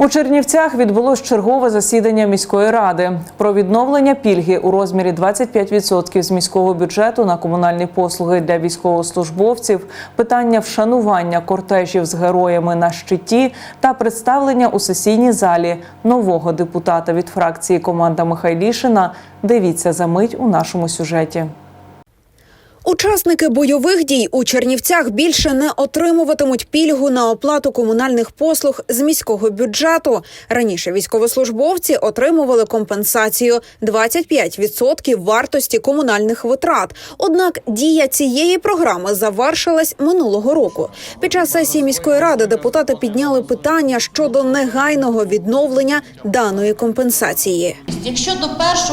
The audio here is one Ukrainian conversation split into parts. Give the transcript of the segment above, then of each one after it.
У Чернівцях відбулось чергове засідання міської ради про відновлення пільги у розмірі 25% з міського бюджету на комунальні послуги для військовослужбовців, питання вшанування кортежів з героями на щиті та представлення у сесійній залі нового депутата від фракції команда Михайлішина. Дивіться за мить у нашому сюжеті. Учасники бойових дій у Чернівцях більше не отримуватимуть пільгу на оплату комунальних послуг з міського бюджету. Раніше військовослужбовці отримували компенсацію 25% вартості комунальних витрат. Однак дія цієї програми завершилась минулого року. Під час сесії міської ради депутати підняли питання щодо негайного відновлення даної компенсації. Якщо до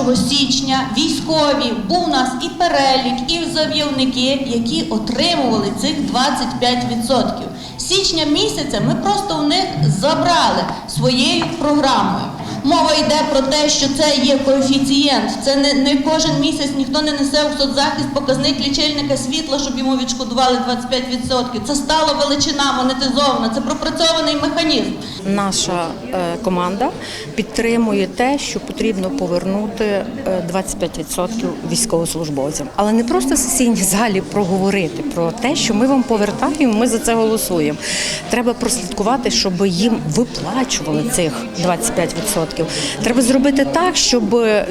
1 січня військові був у нас і перелік, і завівники, які отримували цих 25%. З січня місяця ми просто у них забрали своєю програмою. Мова йде про те, що це є коефіцієнт. Це не, не кожен місяць ніхто не несе у соцзахист показник лічильника світла, щоб йому відшкодували 25%. Це стала величина монетизована, це пропрацьований механізм. Наша е, команда підтримує те, що потрібно повернути е, 25% військовослужбовцям, але не просто в сесійній залі проговорити про те, що ми вам повертаємо. Ми за це голосуємо. Треба прослідкувати, щоб їм виплачували цих 25%. Треба зробити так, щоб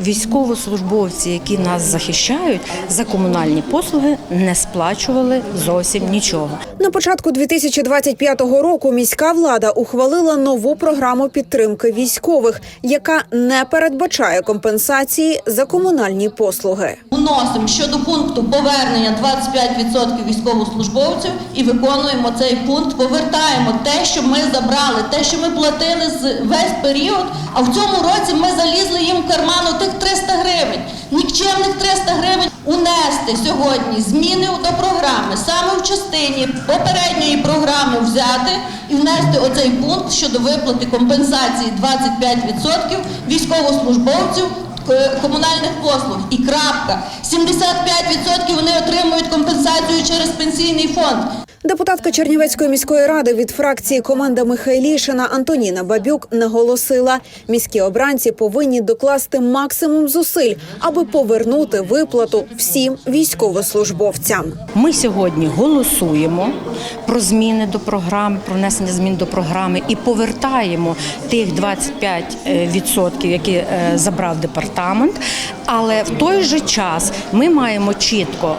військовослужбовці, які нас захищають за комунальні послуги, не сплачували зовсім нічого. На початку 2025 року міська влада ухвалила нову програму підтримки військових, яка не передбачає компенсації за комунальні послуги. Вносимо щодо пункту повернення 25% військовослужбовців і виконуємо цей пункт. Повертаємо те, що ми забрали, те, що ми платили весь період. А в цьому році ми залізли їм в карман тих 300 гривень. Нікчемних 300 гривень унести сьогодні зміни до програми, саме в частині попередньої програми взяти і внести оцей пункт щодо виплати компенсації 25% військовослужбовців комунальних послуг. І крапка. 75% вони отримують компенсацію через пенсійний фонд. Депутатка Чернівецької міської ради від фракції команда Михайлішина Антоніна Бабюк наголосила, міські обранці повинні докласти максимум зусиль, аби повернути виплату всім військовослужбовцям. Ми сьогодні голосуємо про зміни до програми, про внесення змін до програми і повертаємо тих 25%, які е, забрав департамент. Але в той же час ми маємо чітко.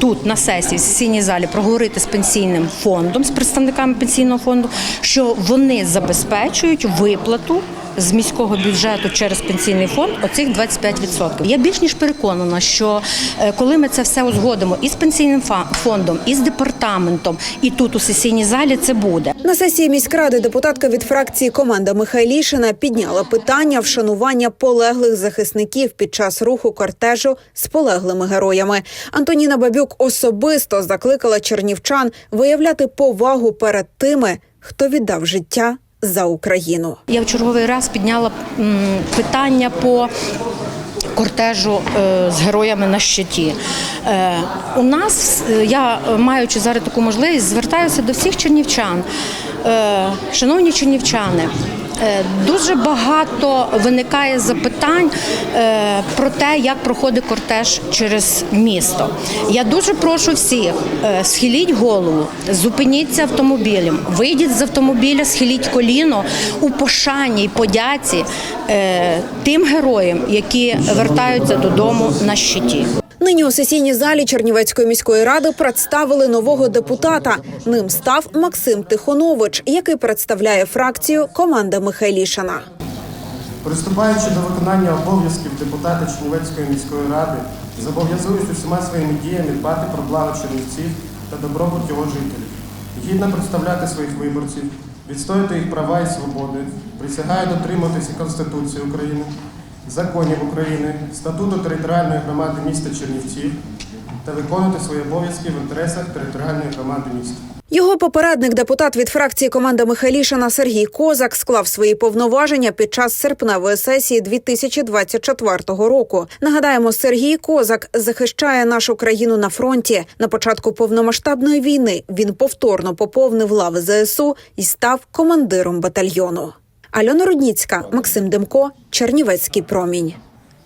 Тут на сесії в сесійній залі проговорити з пенсійним фондом, з представниками пенсійного фонду, що вони забезпечують виплату з міського бюджету через пенсійний фонд оцих 25%. Я більш ніж переконана, що е, коли ми це все узгодимо і з пенсійним фондом, і з департаментом, і тут у сесійній залі це буде. На сесії міськради депутатка від фракції команда Михайлішина підняла питання вшанування полеглих захисників під час руху кортежу з полеглими героями. Антоніна Бабюк особисто закликала чернівчан виявляти повагу перед тими, хто віддав життя за Україну. Я в черговий раз підняла питання по кортежу е, з героями на щиті. Е, у нас, е, я маючи зараз таку можливість, звертаюся до всіх чернівчан. Шановні чернівчани, Дуже багато виникає запитань е, про те, як проходить кортеж через місто. Я дуже прошу всіх, е, схиліть голову, зупиніться автомобілем, вийдіть з автомобіля, схиліть коліно у пошані й подяці е, тим героям, які вертаються додому на щиті. Нині у сесійній залі Чернівецької міської ради представили нового депутата. Ним став Максим Тихонович, який представляє фракцію команда Михайлішина. Приступаючи до виконання обов'язків депутата Чернівецької міської ради, зобов'язуюсь усіма своїми діями дбати про благо чернівців та добробут його жителів, гідно представляти своїх виборців, відстояти їх права і свободи, присягаю дотримуватися Конституції України, законів України, статуту територіальної громади міста Чернівців та виконувати свої обов'язки в інтересах територіальної громади міста. Його попередник, депутат від фракції команда Михайлішина Сергій Козак, склав свої повноваження під час серпневої сесії 2024 року. Нагадаємо, Сергій Козак захищає нашу країну на фронті. На початку повномасштабної війни він повторно поповнив лави ЗСУ і став командиром батальйону. Альона Рудніцька, Максим Демко, Чернівецький промінь.